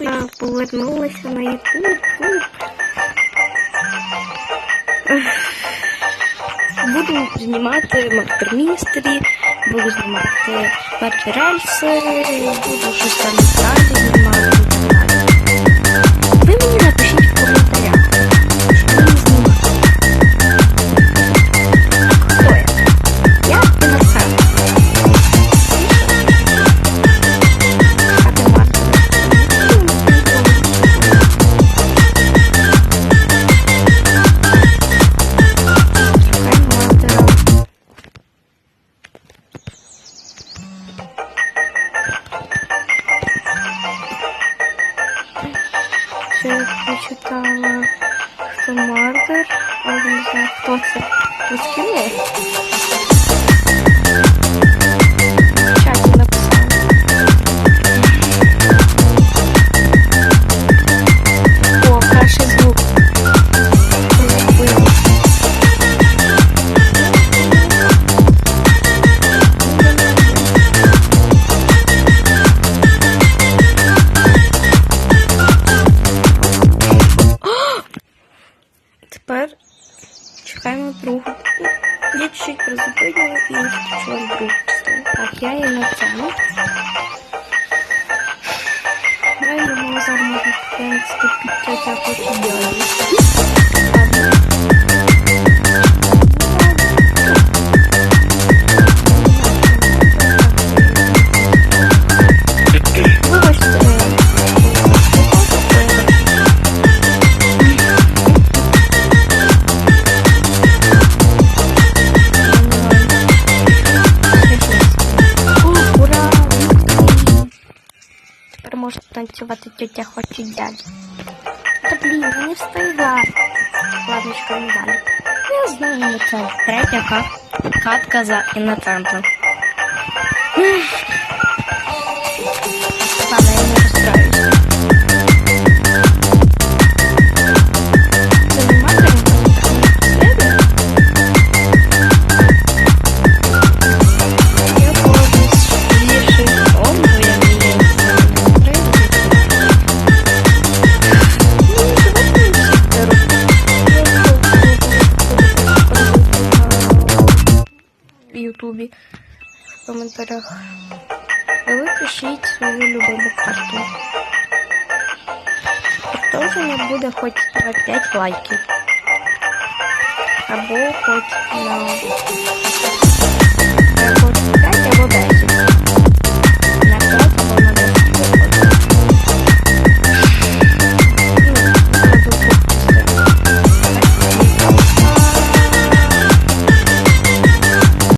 Я повернулася на Ютуб. Буду знімати мастер-містері, буду знімати перші рельси, буду щось там знімати. Ви мені напишіть я прочитала, хто Мардер, але не знаю, хто це. Розкинули? Другу. Я чуть-чуть і включила другу. Так, я її натягну. Я йому зараз можу, в принципі, Тепер може танцювати тетя хоче дядя. Та блін, я не встигла. Ладно, не далі. Я знаю. Третя кат... катка за іноцентом. Ютубі в коментарях. А ви пишіть свою любиму карту. Продовження буде хоч на 5 лайків. Або хоч на... Або 5